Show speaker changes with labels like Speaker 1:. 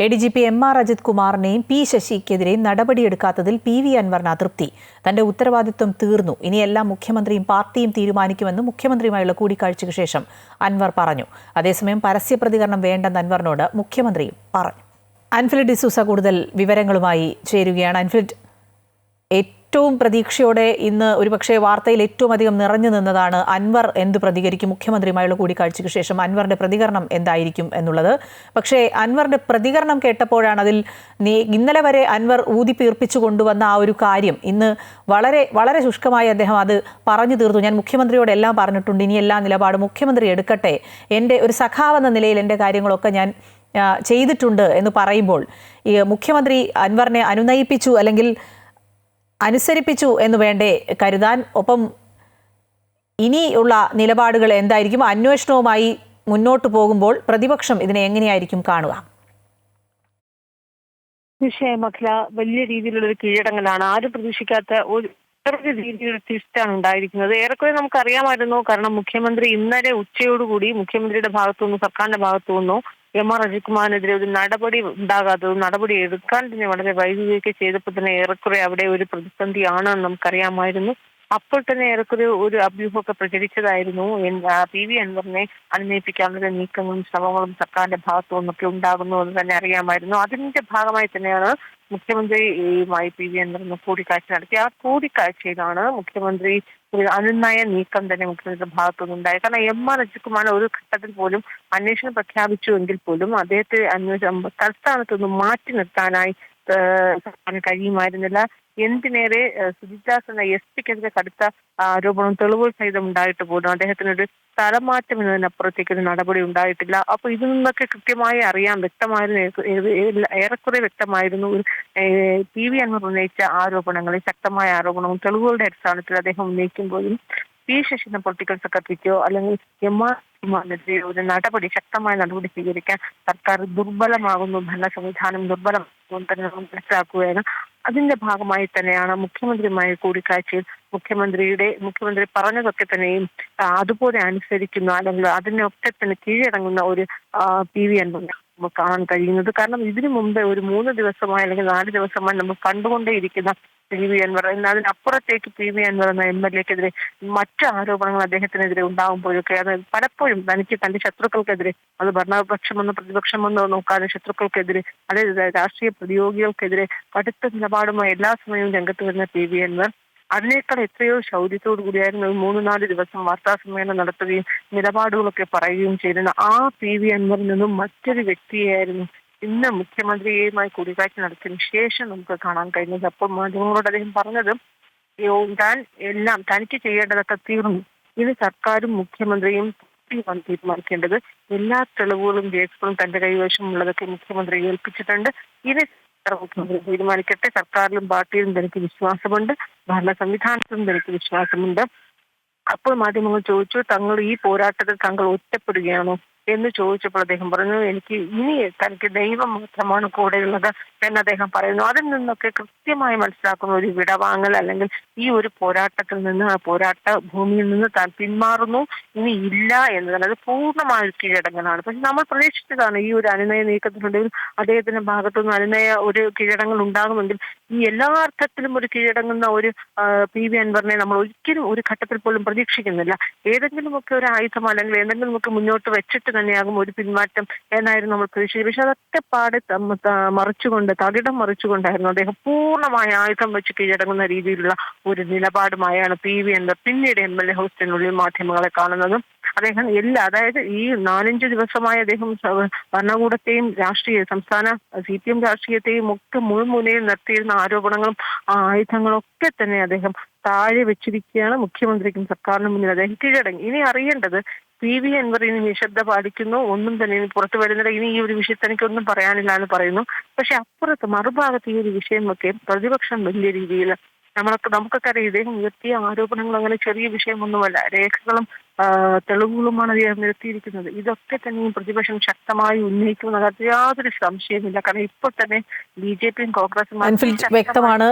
Speaker 1: A D G P M R Ajith കുമാറിനെയും P ശശിക്കെതിരെയും നടപടിയെടുക്കാത്തതിൽ P V അൻവറിന് അതൃപ്തി. തന്റെ ഉത്തരവാദിത്വം തീർന്നു. ഇനിയെല്ലാം മുഖ്യമന്ത്രിയും പാർട്ടിയും തീരുമാനിക്കുമെന്ന് മുഖ്യമന്ത്രിയുമായുള്ള കൂടിക്കാഴ്ചയ്ക്ക് ശേഷം അൻവർ പറഞ്ഞു. അതേസമയം പരസ്യ പ്രതികരണം വേണ്ടെന്ന് അൻവറിനോട് മുഖ്യമന്ത്രിയും പറഞ്ഞു. അൻഫിലിഡ് ഡിസൂസ കൂടുതൽ വിവരങ്ങളുമായി ചേരുകയാണ്. അൻഫിലിഡ് ഏറ്റവും പ്രതീക്ഷയോടെ ഇന്ന് ഒരുപക്ഷെ വാർത്തയിൽ ഏറ്റവും അധികം നിറഞ്ഞു നിന്നതാണ് അൻവർ എന്ത് പ്രതികരിക്കും മുഖ്യമന്ത്രിയുമായുള്ള കൂടിക്കാഴ്ചയ്ക്ക് ശേഷം അൻവറിന്റെ പ്രതികരണം എന്തായിരിക്കും എന്നുള്ളത്. പക്ഷേ അൻവറിന്റെ പ്രതികരണം കേട്ടപ്പോഴാണ് അതിൽ ഇന്നലെ വരെ അൻവർ ഊതിപ്പീർപ്പിച്ചു കൊണ്ടുവന്ന ആ ഒരു കാര്യം. ഇന്ന് വളരെ വളരെ ശുഷ്കമായി അദ്ദേഹം അത് പറഞ്ഞു തീർത്തു. ഞാൻ മുഖ്യമന്ത്രിയോട് എല്ലാം പറഞ്ഞിട്ടുണ്ട്. ഇനി എല്ലാ നിലപാട് മുഖ്യമന്ത്രി എടുക്കട്ടെ. എന്റെ ഒരു സഖാവെന്ന നിലയിൽ എന്റെ കാര്യങ്ങളൊക്കെ ഞാൻ ചെയ്തിട്ടുണ്ട് എന്ന് പറയുമ്പോൾ ഈ മുഖ്യമന്ത്രി അൻവറിനെ അനുനയിപ്പിച്ചു അല്ലെങ്കിൽ അനുസരിപ്പിച്ചു എന്ന് വേണ്ടേ കരുതാൻ? ഒപ്പം ഇനിയുള്ള നിലപാടുകൾ എന്തായിരിക്കും? അന്വേഷണവുമായി മുന്നോട്ട് പോകുമ്പോൾ പ്രതിപക്ഷം ഇതിനെ എങ്ങനെയായിരിക്കും കാണുക?
Speaker 2: തീർച്ചയായും അഖില. വലിയ രീതിയിലുള്ള ഒരു കീഴടങ്ങലാണ്. ആരും പ്രതീക്ഷിക്കാത്ത ഒരു രീതിയിലൊരു തിരിച്ചാണ് ഉണ്ടായിരിക്കുന്നത്. ഏറെക്കുറെ നമുക്കറിയാമായിരുന്നു കാരണം മുഖ്യമന്ത്രി ഇന്നലെ ഉച്ചയോടുകൂടി മുഖ്യമന്ത്രിയുടെ ഭാഗത്തു നിന്നും സർക്കാരിന്റെ ഭാഗത്തു നിന്നോ എം ആർ അജിത്കുമാറിനെതിരെ ഒരു നടപടി ഉണ്ടാകാത്തതും നടപടി എടുക്കാൻ തന്നെ വളരെ വൈകുകയൊക്കെ ചെയ്തപ്പോൾ തന്നെ ഏറെക്കുറെ അവിടെ ഒരു പ്രതിസന്ധിയാണെന്ന് നമുക്കറിയാമായിരുന്നു. അപ്പോൾ തന്നെ ഏറെക്കുറെ ഒരു അഭ്യൂഹമൊക്കെ പ്രചരിച്ചതായിരുന്നു. പി വി അൻവറിനെ അനുനയിപ്പിക്കാനുള്ള നീക്കങ്ങളും ശ്രമങ്ങളും സർക്കാരിന്റെ ഭാഗത്തു നിന്നൊക്കെ ഉണ്ടാകുന്നു എന്ന് തന്നെ അറിയാമായിരുന്നു. അതിന്റെ ഭാഗമായി തന്നെയാണ് മുഖ്യമന്ത്രിയുമായി പി വി അൻവറിന് കൂടിക്കാഴ്ച നടത്തി. ആ കൂടിക്കാഴ്ചയിലാണ് മുഖ്യമന്ത്രി ഒരു അനുനയ നീക്കം തന്നെ മുഖ്യമന്ത്രിയുടെ ഭാഗത്തു നിന്നുണ്ടായത്. കാരണം എം ആർ അജിത്കുമാർ ഒരു ഘട്ടത്തിൽ പോലും അന്വേഷണം പ്രഖ്യാപിച്ചു എങ്കിൽ പോലും അദ്ദേഹത്തെ അന്വേഷണം തൽസ്ഥാനത്തുനിന്ന് മാറ്റി നിർത്താനായി സർക്കാരിന് കഴിയുമായിരുന്നില്ല. എന്തിനേറെ സുജിദാസ് എന്ന എസ് പിക്കെതിരെ കടുത്ത ആരോപണം തെളിവുകൾ സഹിതം ഉണ്ടായിട്ട് പോലും അദ്ദേഹത്തിനൊരു സ്ഥലമാറ്റം എന്നതിനപ്പുറത്തേക്ക് ഒരു നടപടി ഉണ്ടായിട്ടില്ല. അപ്പൊ ഇതിൽ നിന്നൊക്കെ കൃത്യമായി അറിയാം വ്യക്തമായിരുന്നു ഏറെക്കുറെ വ്യക്തമായിരുന്നു. പി വി അൻവർ ഉന്നയിച്ച ആരോപണങ്ങളിൽ ശക്തമായ ആരോപണവും തെളിവുകളുടെ അടിസ്ഥാനത്തിൽ അദ്ദേഹം ഉന്നയിക്കുമ്പോഴും പി ശശീന്ദ്രൻ പൊളിറ്റിക്കൽ സെക്രട്ടറിക്കോ അല്ലെങ്കിൽ എം ആർ ഒരു നടപടി ശക്തമായ നടപടി സ്വീകരിക്കാൻ സർക്കാർ ദുർബലമാകുന്നു ഭരണ സംവിധാനം ദുർബലമാകുന്നു തന്നെ മനസ്സിലാക്കുകയാണ്. അതിന്റെ ഭാഗമായി തന്നെയാണ് മുഖ്യമന്ത്രിയുമായി കൂടിക്കാഴ്ചയിൽ മുഖ്യമന്ത്രിയുടെ മുഖ്യമന്ത്രി പറഞ്ഞതൊക്കെ തന്നെയും അതുപോലെ അനുസരിക്കുന്ന അല്ലെങ്കിൽ അതിനൊക്കെ തന്നെ കീഴടങ്ങുന്ന ഒരു പി വി നമുക്ക് കാണാൻ കഴിയുന്നത്. കാരണം ഇതിനു മുമ്പേ ഒരു മൂന്ന് ദിവസമായി അല്ലെങ്കിൽ നാല് ദിവസമായി നമ്മൾ കണ്ടുകൊണ്ടേയിരിക്കുന്ന പി വി അൻവർ എന്നാൽ അതിനപ്പുറത്തേക്ക് പി വി അൻവർ എന്ന എം എൽ എക്കെതിരെ മറ്റ് ആരോപണങ്ങൾ അദ്ദേഹത്തിനെതിരെ ഉണ്ടാകുമ്പോഴൊക്കെ അത് പലപ്പോഴും തനിക്ക് തന്റെ ശത്രുക്കൾക്കെതിരെ അത് ഭരണപക്ഷമെന്നോ പ്രതിപക്ഷമെന്നോ നോക്കാതെ ശത്രുക്കൾക്കെതിരെ അതായത് രാഷ്ട്രീയ പ്രതിയോഗികൾക്കെതിരെ കടുത്ത നിലപാടുമായി എല്ലാ സമയവും രംഗത്ത് വരുന്ന പി വി അൻവർ അതിനേക്കാൾ എത്രയോ ശൗര്യത്തോടു കൂടിയായിരുന്നു മൂന്ന് നാല് ദിവസം വാർത്താ സമ്മേളനം നടത്തുകയും നിലപാടുകളൊക്കെ പറയുകയും ചെയ്തിരുന്ന ആ പി വി അൻവറിൽ നിന്നും മറ്റൊരു വ്യക്തിയായിരുന്നു ഇന്ന് മുഖ്യമന്ത്രിയുമായി കൂടിക്കാഴ്ച നടത്തിയതിനു ശേഷം നമുക്ക് കാണാൻ കഴിഞ്ഞത്. അപ്പോൾ മാധ്യമങ്ങളോട് അദ്ദേഹം പറഞ്ഞത് "യോ, താൻ എല്ലാം തനിക്ക് ചെയ്യേണ്ടതൊക്കെ തീർന്നു. ഇനി സർക്കാരും മുഖ്യമന്ത്രിയും തീരുമാനിക്കേണ്ടത്. എല്ലാ തെളിവുകളും രേഖകളും തന്റെ കൈവശമുള്ളതൊക്കെ മുഖ്യമന്ത്രി ഏൽപ്പിച്ചിട്ടുണ്ട്. ഇനി മുഖ്യമന്ത്രി തീരുമാനിക്കട്ടെ. സർക്കാരിലും പാർട്ടിയിലും തനിക്ക് വിശ്വാസമുണ്ട്. ഭരണ സംവിധാനത്തിലും തനിക്ക് വിശ്വാസമുണ്ട്. അപ്പോൾ മാധ്യമങ്ങൾ ചോദിച്ചു തങ്ങൾ ഈ പോരാട്ടത്തിൽ താങ്കൾ ഒറ്റപ്പെടുകയാണോ? എന്ന് ചോദിച്ചപ്പോൾ അദ്ദേഹം പറഞ്ഞു എനിക്ക് ഇനി തനിക്ക് ദൈവം മാത്രമാണ് കൂടെയുള്ളത് എന്ന് അദ്ദേഹം പറയുന്നു. അതിൽ നിന്നൊക്കെ കൃത്യമായി മനസ്സിലാക്കുന്ന ഒരു വിടവാങ്ങൽ അല്ലെങ്കിൽ ഈ ഒരു പോരാട്ടത്തിൽ നിന്ന് ആ പോരാട്ട ഭൂമിയിൽ നിന്ന് താൻ പിന്മാറുന്നു ഇനി ഇല്ല എന്നതാണ് അത് പൂർണമായ ഒരു പക്ഷെ നമ്മൾ പ്രതീക്ഷിച്ചതാണ് ഈ ഒരു അനുനയ നീക്കത്തിനുണ്ടെങ്കിൽ അദ്ദേഹത്തിന്റെ ഭാഗത്തുനിന്ന് അനുനയ ഒരു കീഴടങ്ങൾ ഉണ്ടാകുമെങ്കിൽ ഈ എല്ലാ അർത്ഥത്തിലും ഒരു കീഴടങ്ങുന്ന ഒരു പി വി അൻവറിനെ നമ്മൾ ഒരിക്കലും ഒരു ഘട്ടത്തിൽ പോലും പ്രതീക്ഷിക്കുന്നില്ല. ഏതെങ്കിലുമൊക്കെ ഒരു ആയുധം അല്ലെങ്കിൽ എന്തെങ്കിലുമൊക്കെ മുന്നോട്ട് വെച്ചിട്ട് തന്നെയാകും ഒരു പിന്മാറ്റം എന്നായിരുന്നു നമ്മൾ പ്രതീക്ഷിച്ചത്. പക്ഷെ അതൊക്കെ പാടെ മറിച്ചുകൊണ്ട് തകിടം മറിച്ചുകൊണ്ടായിരുന്നു അദ്ദേഹം പൂർണമായ ആയുധം വെച്ച് കീഴടങ്ങുന്ന രീതിയിലുള്ള ഒരു നിലപാടുമായാണ് പി വി എന്ന പിന്നീട് എം എൽ എ ഹൗസിനുള്ളിൽ മാധ്യമങ്ങളെ കാണുന്നതും അദ്ദേഹം എല്ലാ അതായത് ഈ നാലഞ്ച് ദിവസമായി അദ്ദേഹം ഭരണകൂടത്തെയും രാഷ്ട്രീയ സംസ്ഥാന സി പി എം രാഷ്ട്രീയത്തെയും ഒക്കെ മുൾമുനയിൽ നിർത്തിയിരുന്ന ആരോപണങ്ങളും ആയുധങ്ങളും ഒക്കെ തന്നെ അദ്ദേഹം താഴെ വെച്ചിരിക്കുകയാണ് മുഖ്യമന്ത്രിക്കും സർക്കാരിനും മുന്നിൽ അദ്ദേഹം കീഴടങ്ങി. ഇനി അറിയേണ്ടത് പി വി അൻവർ ഇനി നിശബ്ദ പാലിക്കുന്നു. ഒന്നും തന്നെ ഇനി പുറത്തു വരുന്നില്ല. ഇനി ഈ ഒരു വിഷയത്തിൽ എനിക്കൊന്നും പറയാനില്ല എന്ന് പറയുന്നു. പക്ഷെ അപ്പുറത്ത് മറുഭാഗത്ത് ഈ ഒരു വിഷയമൊക്കെ പ്രതിപക്ഷം വലിയ രീതിയിൽ നമ്മളൊക്കെ നമുക്കൊക്കെ അറിയാം ഇദ്ദേഹം ഉയർത്തിയ ആരോപണങ്ങൾ അങ്ങനെ ചെറിയ വിഷയമൊന്നുമല്ല. രേഖകളും തെളിവുകളുമാണ് അദ്ദേഹം നിരത്തിയിരിക്കുന്നത് ഇതൊക്കെ തന്നെയും പ്രതിപക്ഷം ശക്തമായി ഉന്നയിക്കുന്ന കാര്യത്തിൽ യാതൊരു സംശയമില്ല കാരണം ഇപ്പോൾ തന്നെ ബി ജെ പിയും കോൺഗ്രസും
Speaker 1: വ്യക്തമാണ്.